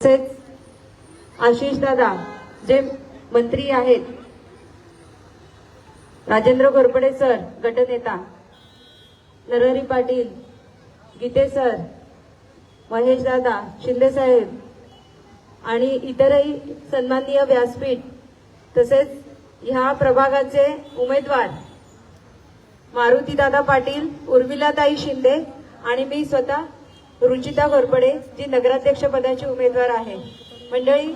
तसेच आशिष दादा जे मंत्री आहेत राजेंद्र घोरपडे सर गटनेता नरहरी पाटील गीते सर महेश दादा शिंदे साहेब आणि इतरही सन्माननीय व्यासपीठ तसेच ह्या प्रभागाचे उमेदवार मारुतीदादा पाटील उर्मिलाताई शिंदे आणि मी स्वतः रुचिता घोरपडे जी नगराध्यक्ष पदाची उमेदवार आहे. मंडळी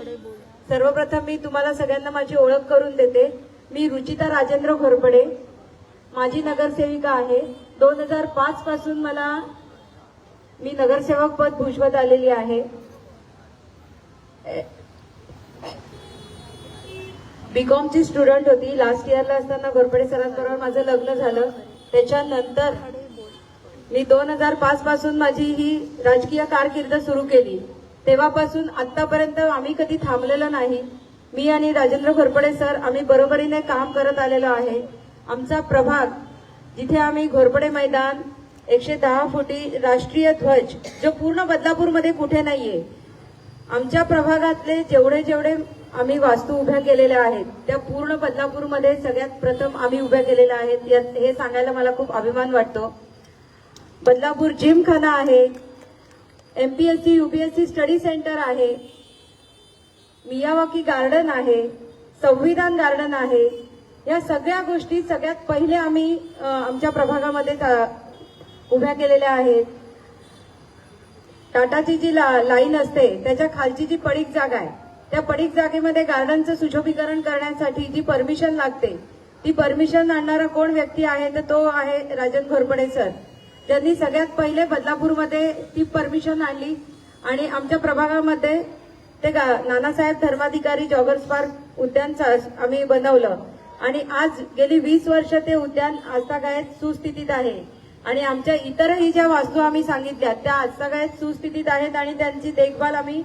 सर्वप्रथम मी तुम्हाला सगळ्यांना माझी ओळख करून देते. मी रुचिता राजेंद्र घोरपडे माझी नगरसेविका आहे. दोन हजार पाच पासून मला मी नगरसेवक पद भूषवत आलेली आहे. बीकॉमची स्टुडंट होती. लास्ट इयरला असताना घोरपडे सरांबरोबर माझं लग्न झालं. त्याच्यानंतर मी दोन हजार पाच पासून माझी ही राजकीय कारकीर्द सुरू केली. तेव्हापासून आतापर्यंत आम्ही कधी थांबलेलं नाही. मी आणि राजेंद्र घोरपडे सर आम्ही बरोबरीने काम करत आलेलो आहे. आमचा प्रभाग जिथे आम्ही घोरपडे मैदान एकशे दहा फुटी राष्ट्रीय ध्वज जो पूर्ण बदलापूरमध्ये कुठे नाहीये आमच्या प्रभागातले जेवढे जेवढे आम्ही वास्तू उभ्या केलेल्या आहेत त्या पूर्ण बदलापूरमध्ये सगळ्यात प्रथम आम्ही उभ्या केलेल्या आहेत यात हे सांगायला मला खूप अभिमान वाटतो. बदलापूर जिमखाना आहे. M P S C U P S C study centre आहे. मियावाकी गार्डन आहे. संविधान गार्डन आहे. या सगळ्या गोष्टी सगळ्यात पहिले आम्ही आमच्या प्रभागामध्ये उभ्या केलेल्या आहेत. टाटाची जी ला- लाईन असते त्याच्या खालची जी पडीक जागा आहे त्या पडीक जागेमध्ये गार्डनचं सुशोभीकरण करण्यासाठी जी परमिशन लागते ती परमिशन आणणारा कोण व्यक्ती आहे तर तो आहे राजन घोरपडे सर. त्यांनी सगळ्यात पहिले बदलापूरमध्ये ती परमिशन आणली. आणि आमच्या प्रभागामध्ये ते गा- नानासाहेब धर्माधिकारी जॉगर्स पार्क उद्यान आम्ही बनवलं. आणि आज गेली वीस वर्ष ते उद्यान आजतागायत सुस्थितीत आहे. आणि आमच्या इतरही ज्या वास्तू आम्ही सांगितल्या त्या आजतागायत सुस्थितीत आहेत आणि त्यांची देखभाल आम्ही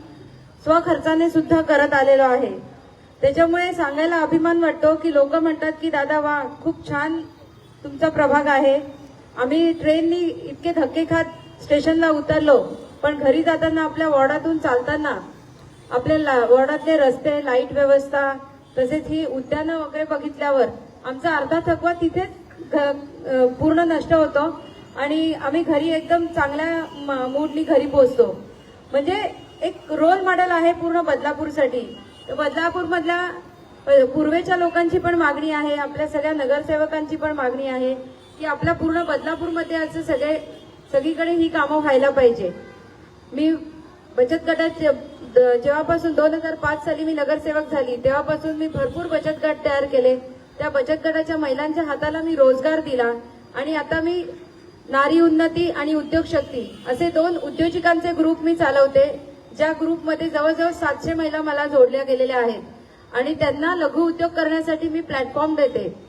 स्वखर्चाने सुद्धा करत आलेलो आहे. त्याच्यामुळे सांगायला अभिमान वाटतो की लोक म्हणतात की दादा वा खूप छान तुमचा प्रभाग आहे. आम्ही ट्रेननी इतके धक्के खात स्टेशनला उतरलो पण घरी जाताना आपल्या वॉर्डातून चालताना आपल्या ला- वॉर्डातले रस्ते लाइट व्यवस्था तसेच ही उद्यानं वगैरे बघितल्यावर आमचा अर्धा थकवा तिथेच घ- पूर्ण नष्ट होतो आणि आम्ही घरी एकदम चांगल्या मूडनी घरी पोहोचतो. म्हणजे एक रोल मॉडेल आहे पूर्ण बदलापूरसाठी. बदलापूरमधल्या पूर्वेच्या लोकांची पण मागणी आहे आपल्या सगळ्या नगरसेवकांची पण मागणी आहे. की आपल्या पूर्ण बदलापूरमध्ये असं सगळे सगळीकडे ही कामं व्हायला पाहिजे. मी बचत गटात द- जेव्हापासून दोन हजार पाच साली मी नगरसेवक झाली तेव्हापासून मी भरपूर बचत गट तयार केले. त्या बचत गटाच्या महिलांच्या हाताला मी रोजगार दिला आणि आता मी नारी उन्नती आणि उद्योग शक्ती असे दोन उद्योजकांचे ग्रुप मी चालवते ज्या ग्रुपमध्ये जवळजवळ सातशे महिला मला जोडल्या गेलेल्या आहेत. आणि त्यांना लघु उद्योग करण्यासाठी मी प्लॅटफॉर्म देते.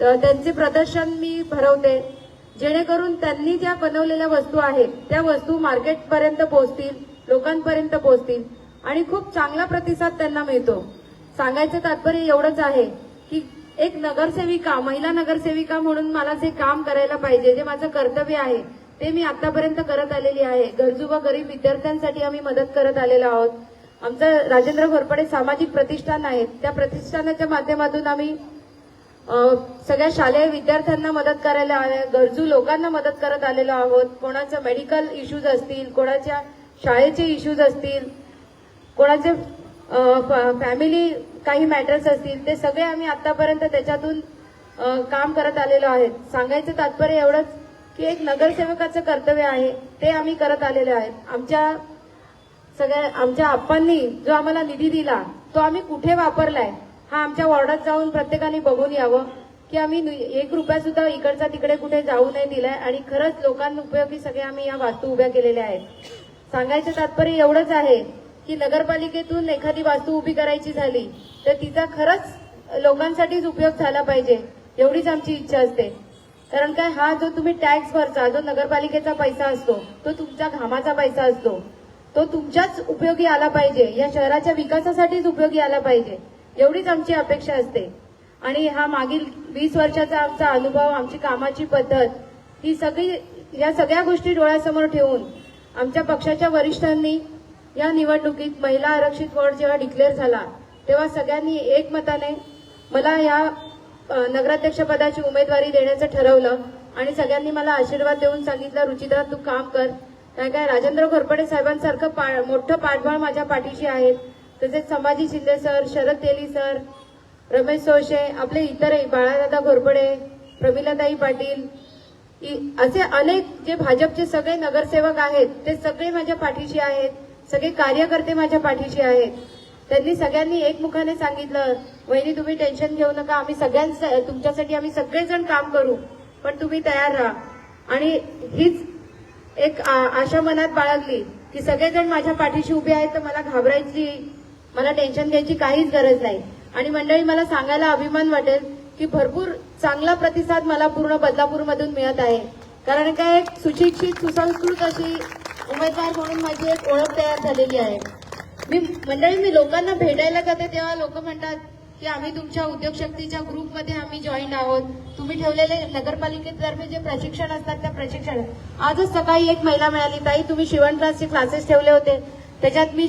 तर त्यांचे प्रदर्शन मी भरवते. जेणेकरून त्यांनी ज्या बनवलेल्या वस्तू आहेत त्या वस्तू मार्केटपर्यंत पोहोचतील लोकांपर्यंत पोहोचतील आणि खूप चांगला प्रतिसाद त्यांना मिळतो. सांगायचं तात्पर्य एवढंच आहे की एक नगरसेविका महिला नगरसेविका म्हणून मला जे काम करायला पाहिजे जे माझं कर्तव्य आहे ते मी आतापर्यंत करत आलेली आहे. गरजू व गरीब विद्यार्थ्यांसाठी आम्ही मदत करत आलेलो आहोत. आमचं राजेंद्र घोरपडे सामाजिक प्रतिष्ठान आहे. त्या प्रतिष्ठानाच्या माध्यमातून आम्ही सगळ्या शालेय विद्यार्थ्यांना मदत करायला आहे गरजू लोकांना मदत करत आलेलो आहोत. कोणाचं मेडिकल इश्यूज असतील कोणाच्या शाळेचे इश्यूज असतील कोणाचे फॅमिली काही मॅटर्स असतील ते सगळे आम्ही आतापर्यंत त्याच्यातून काम करत आलेलो आहेत. सांगायचं तात्पर्य एवढंच की एक नगरसेवकाचं कर्तव्य आहे ते आम्ही करत आलेलो आहेत. आमच्या सगळ्या आमच्या आप्पांनी जो आम्हाला निधी दिला तो आम्ही कुठे वापरलाय? हा आमच्या वॉर्डात जाऊन प्रत्येकाने बघून यावं की आम्ही एक रुपया सुद्धा इकडचा तिकडे कुठे जाऊ नाही दिलाय आणि खरंच लोकांना उपयोगी सगळे आम्ही या वास्तू उभ्या केलेल्या आहेत. सांगायचं तात्पर्य एवढंच आहे की नगरपालिकेतून एखादी वास्तू उभी करायची झाली तर तिचा खरंच लोकांसाठीच उपयोग झाला पाहिजे एवढीच आमची इच्छा असते. कारण काय हा जो तुम्ही टॅक्स भरचा जो नगरपालिकेचा पैसा असतो तो तुमच्या घामाचा पैसा असतो. तो तुमच्याच उपयोगी आला पाहिजे या शहराच्या विकासासाठीच उपयोगी आला पाहिजे. एवढीच आमची अपेक्षा असते. आणि हा मागील वीस वर्षाचा आमचा अनुभव आमची कामाची पद्धत ही सगळी या सगळ्या गोष्टी डोळ्यासमोर ठेवून आमच्या पक्षाच्या वरिष्ठांनी या निवडणुकीत महिला आरक्षित वॉर्ड जेव्हा डिक्लेअर झाला तेव्हा सगळ्यांनी एकमताने मला या नगराध्यक्षपदाची उमेदवारी देण्याचं ठरवलं आणि सगळ्यांनी मला आशीर्वाद देऊन सांगितलं रुचित्रा तू काम कर. काय काय राजेंद्र घोरपडे साहेबांसारखं पा- मोठं पाठबळ माझ्या पाठीशी आहेत. तसेच संभाजी शिंदे सर शरद तेली सर रमेश सोशे आपले इतरही बाळादादा घोरपडे प्रमिलाताई पाटील इ- असे अनेक जे भाजपचे सगळे नगरसेवक आहेत ते सगळे माझ्या पाठीशी आहेत सगळे कार्यकर्ते माझ्या पाठीशी आहेत. त्यांनी सगळ्यांनी एकमुखाने सांगितलं वहिनी तुम्ही टेन्शन घेऊ नका आम्ही सगळ्यांच तुमच्यासाठी आम्ही सगळेजण काम करू पण तुम्ही तयार राहा. आणि हीच एक आ- आशा मनात बाळगली की सगळेजण माझ्या पाठीशी उभे आहेत तर मला घाबरायची मला टेन्शन घ्यायची काहीच गरज नाही. आणि मंडळी मला सांगायला अभिमान वाटेल की भरपूर चांगला प्रतिसाद मला पूर्ण बदलापूरमधून मिळत आहे. कारण काय एक सुशिक्षित सुसंस्कृत अशी उमेदवार म्हणून माझी एक ओळख तयार झालेली आहे. मी मंडळी मी लोकांना भेटायला जाते तेव्हा लोक म्हणतात की आम्ही तुमच्या उद्योग शक्तीच्या ग्रुपमध्ये आम्ही जॉईन आहोत. तुम्ही ठेवलेले नगरपालिकेतर्फे जे प्रशिक्षण असतात त्या प्रशिक्षण आजच सकाळी एक महिला मिळाली ताई तुम्ही शिवण क्लासचे क्लासेस ठेवले होते. त्याच्यात मी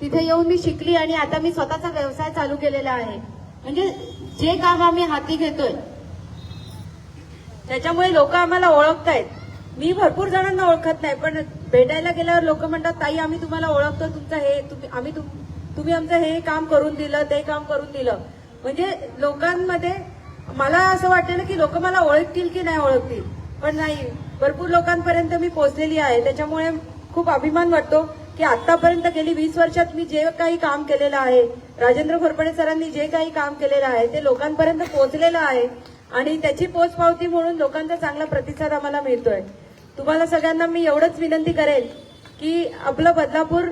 तिथे येऊन मी शिकली आणि आता मी स्वतःचा व्यवसाय चालू केलेला आहे. म्हणजे जे काम आम्ही हाती घेतोय त्याच्यामुळे लोक आम्हाला ओळखतायत. मी भरपूर जणांना ओळखत नाही पण भेटायला गेल्यावर लोक म्हणतात ताई आम्ही तुम्हाला ओळखतो तुमचं हे तुम्ही आम्ही तुम- तुम्ही आमचं हे काम करून दिलं ते काम करून दिलं. म्हणजे लोकांमध्ये मला असं वाटलेलं की लोक मला ओळखतील की नाही ओळखतील. पण नाही भरपूर लोकांपर्यंत मी पोहोचलेली आहे. त्याच्यामुळे खूप अभिमान वाटतो. की आतापर्यंत गेली वीस वर्षात मी जे काही काम केलेलं आहे राजेंद्र घोरपडे सरांनी जे काही काम केलेलं आहे ते लोकांपर्यंत पोहोचलेलं आहे आणि त्याची पोचपावती म्हणून लोकांचा चांगला प्रतिसाद आम्हाला मिळतोय. तुम्हाला सगळ्यांना मी एवढंच विनंती करेन की आपलं बदलापूर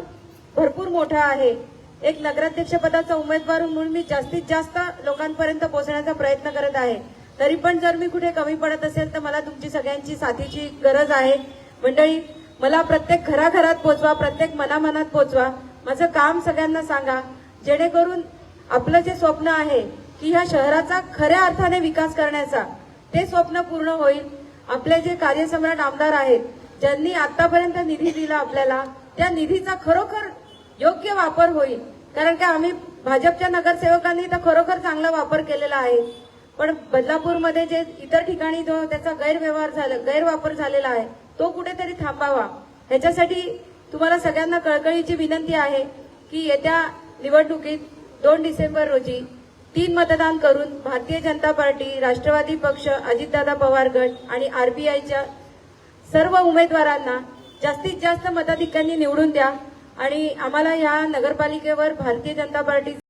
भरपूर मोठं आहे. एक नगराध्यक्षपदाचा उमेदवार म्हणून मी जास्तीत जास्त लोकांपर्यंत पोहोचण्याचा प्रयत्न करत आहे. तरी पण जर मी कुठे कमी पडत असेल तर मला तुमची सगळ्यांची साथीची गरज आहे. मंडळी मला प्रत्येक घराघरात पोचवा प्रत्येक मनामनात पोचवा. माझं काम सगळ्यांना सांगा. जेणेकरून आपलं जे स्वप्न आहे की ह्या शहराचा खऱ्या अर्थाने विकास करण्याचा ते स्वप्न पूर्ण होईल. आपले जे कार्यसम्राट आमदार आहेत ज्यांनी आतापर्यंत निधी दिला आपल्याला त्या निधीचा खरोखर योग्य वापर होईल. कारण का आम्ही भाजपच्या नगरसेवकांनी तर खरोखर चांगला वापर केलेला आहे. पण बदलापूरमध्ये जे इतर ठिकाणी जो त्याचा गैरव्यवहार झाला गैरवापर झालेला आहे तो कुठेतरी थांबावा. ह्याच्यासाठी तुम्हाला सगळ्यांना कळकळीची विनंती आहे की येत्या निवडणुकीत दोन डिसेंबर रोजी तीन मतदान करून भारतीय जनता पार्टी राष्ट्रवादी पक्ष अजितदादा पवार गट आणि आरबीआयच्या सर्व उमेदवारांना जास्तीत जास्त मताधिक्यांनी निवडून द्या आणि आम्हाला या नगरपालिकेवर भारतीय जनता पार्टी